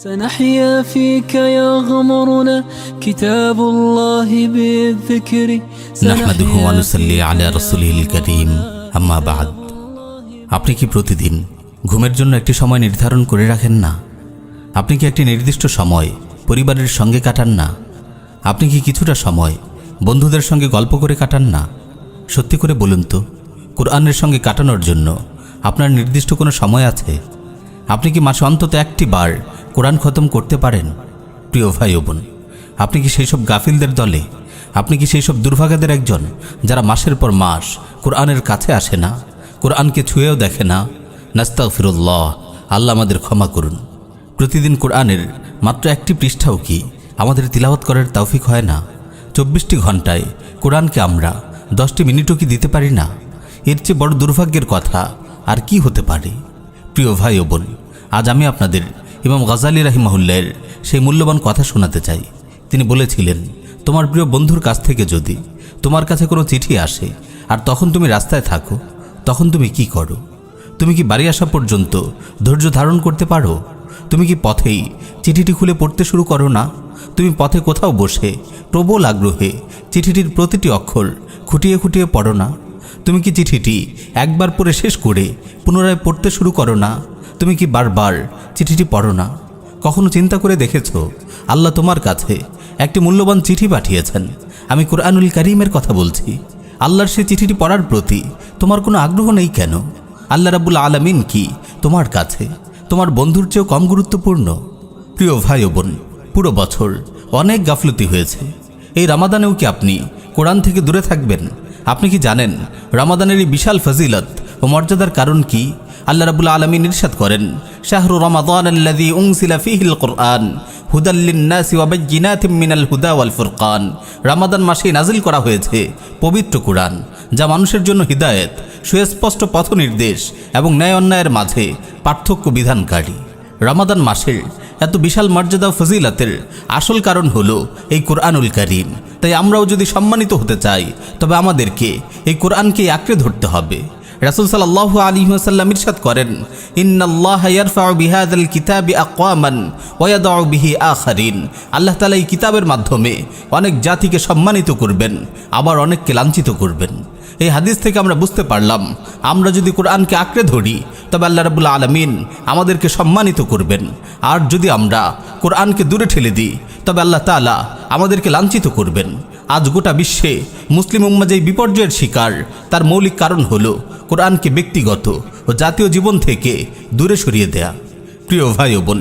سنحيا فيك يغمرنا كتاب الله بالذكر নাহমাদুহু আনুসাল্লি আলা রসুলিল করিম আম্মা বাদ আপনি কি প্রতিদিন ঘুমের জন্য একটি সময় নির্ধারণ করে রাখেন না আপনি কি একটি নির্দিষ্ট সময় পরিবারের সঙ্গে কাটান না আপনি কি কিছুটা সময় বন্ধুদের সঙ্গে গল্প করে কাটান না সত্যি করে বলুন তো কোরআনের সঙ্গে কাটানোর জন্য আপনার নির্দিষ্ট কোনো সময় আছে আপনি কি মাসে অন্তত একটি বার কোরআন খতম করতে পারেন? প্রিয় ভাই বোন, আপনি কি সেই সব গাফিলদের দলে? আপনি কি সেই সব দুর্ভাগাদের একজন যারা মাসের পর মাস কোরআনের কাছে আসে না, কোরআনকে ছুঁয়েও দেখে না? নাস্তাক ফিরুল্লাহ আল্লাহ আমাদের ক্ষমা করুন। প্রতিদিন কোরআনের মাত্র একটি পৃষ্ঠাও কি আমাদের তিলাওয়াত করার তৌফিক হয় না? চব্বিশটি ঘন্টায় কোরআনকে আমরা দশটি মিনিটও কি দিতে পারি না? এর চেয়ে বড় দুর্ভাগ্যের কথা আর কি হতে পারে? প্রিয় ভাই ও বোন, আজ আমি আপনাদের ইমাম গাজালি রাহিমাহুল্লার সেই মূল্যবান কথা শোনাতে চাই। তিনি বলেছিলেন, তোমার প্রিয় বন্ধুর কাছ থেকে যদি তোমার কাছে কোনো চিঠি আসে, আর তখন তুমি রাস্তায় থাকো, তখন তুমি কি করো? তুমি কি বাড়ি আসা পর্যন্ত ধৈর্য ধারণ করতে পারো? তুমি কি পথেই চিঠিটি খুলে পড়তে শুরু করো না? তুমি পথে কোথাও বসে প্রবল আগ্রহে চিঠিটির প্রতিটি অক্ষর খুঁটিয়ে খুঁটিয়ে পড়ো না? তুমি কি চিঠিটি একবার পড়ে শেষ করে পুনরায় পড়তে শুরু করো না? তুমি কি বারবার চিঠিটি পড়ো না। কখনো চিন্তা করে দেখেছ, আল্লাহ তোমার কাছে একটি মূল্যবান চিঠি পাঠিয়েছেন। আমি কোরআনুল করিমের কথা বলছি। আল্লাহর সেই চিঠিটি পড়ার প্রতি তোমার কোনো আগ্রহ নেই কেন? আল্লাহ রাবুল আলমিন কি তোমার কাছে? তোমার বন্ধুর চেয়েও কম গুরুত্বপূর্ণ? প্রিয় ভাই বোন, পুরো বছর অনেক গাফলতি হয়েছে। এই রামাদানেও কি আপনি কোরআন থেকে দূরে থাকবেন? আপনি কি জানেন, রামাদানের এই বিশাল ফজিলত ও মর্যাদার কারণ কি? আল্লাহ রাবুল আলমিন ইরশাদ করেন, শাহরু রমাদান আল্লাযী উনসিলা ফীহিল কুরআন মিনাল হুদা ওয়াল ফুরকান। রামাদান মাসে নাজিল করা হয়েছে পবিত্র কোরআন, যা মানুষের জন্য হিদায়েত, সুস্পষ্ট পথ নির্দেশ এবং ন্যায় অন্যায়ের মাঝে পার্থক্য বিধানকারী। রামাদান মাসের এত বিশাল মর্যাদা ফজিলাতের আসল কারণ হলো এই কোরআনুল করিম। তাই আমরাও যদি সম্মানিত হতে চাই, তবে আমাদেরকে এই কোরআনকে আঁকড়ে ধরতে হবে। রাসুল সাল্লাহ আলী ওয়াসাল্লাম ইরশাদ করেন, ইন্নাল্লাহ ইয়ারফাউ বিহাদাল কিতাবি আকওয়ামান ওয়া ইয়াদাউ বিহি আখারিন। আল্লাহ তালা এই কিতাবের মাধ্যমে অনেক জাতিকে সম্মানিত করবেন, আবার অনেককে লাঞ্ছিত করবেন। এই হাদিস থেকে আমরা বুঝতে পারলাম, আমরা যদি কোরআনকে আঁকড়ে ধরি, তবে আল্লাহ রাবুল আলমিন আমাদেরকে সম্মানিত করবেন। আর যদি আমরা কোরআনকে দূরে ঠেলে দিই, তবে আল্লাহ তাআলা আমাদেরকে লাঞ্ছিত করবেন। আজ গোটা বিশ্বে মুসলিম উম্মা যেই বিপর্যয়ের শিকার, তার মৌলিক কারণ হল কোরআনকে ব্যক্তিগত ও জাতীয় জীবন থেকে দূরে সরিয়ে দেয়া। প্রিয় ভাই বোন,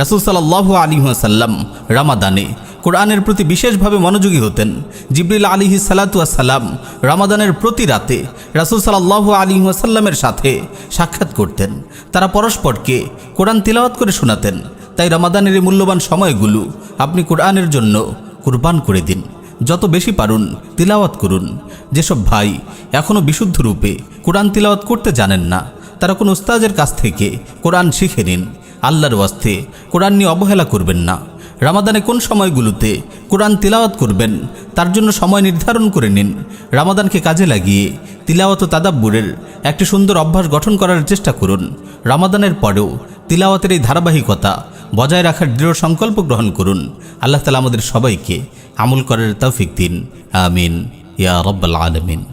রাসুল সাল্লাহ আলী সাল্লাম রামাদানে কোরআনের প্রতি বিশেষভাবে মনোযোগী হতেন। জিবরিল আলিহি সালাতুয়াসাল্লাম রামাদানের প্রতি রাতে রাসুল সাল্লাহ আলী সাল্লামের সাথে সাক্ষাৎ করতেন। তারা পরস্পরকে কোরআন তিলাওয়াত করে শোনাতেন। তাই রামাদানের এই মূল্যবান সময়গুলো আপনি কোরআনের জন্য কুরবান করে দিন। যত বেশি পারুন, তিলাওয়াত করুন। যেসব ভাই এখনও বিশুদ্ধ রূপে কোরআন তিলাওয়াত করতে জানেন না, তারা কোনো উস্তাজের কাছ থেকে কোরআন শিখে নিন। আল্লাহর ওয়াস্তে কোরআন নিয়ে অবহেলা করবেন না। রামাদানে কোন সময়গুলোতে কোরআন তিলাওয়াত করবেন, তার জন্য সময় নির্ধারণ করে নিন। রামাদানকে কাজে লাগিয়ে তিলাওয়াত ও তাদাব্বুরের একটি সুন্দর অভ্যাস গঠন করার চেষ্টা করুন। রামাদানের পরেও তিলাওয়াতের এই ধারাবাহিকতা বজায় রাখার দৃঢ় সংকল্প গ্রহণ করুন। আল্লাহ তালা আমাদের সবাইকে আমল করার তৌফিক দিন। আমিন। ইয়া রব্বাল আলমিন।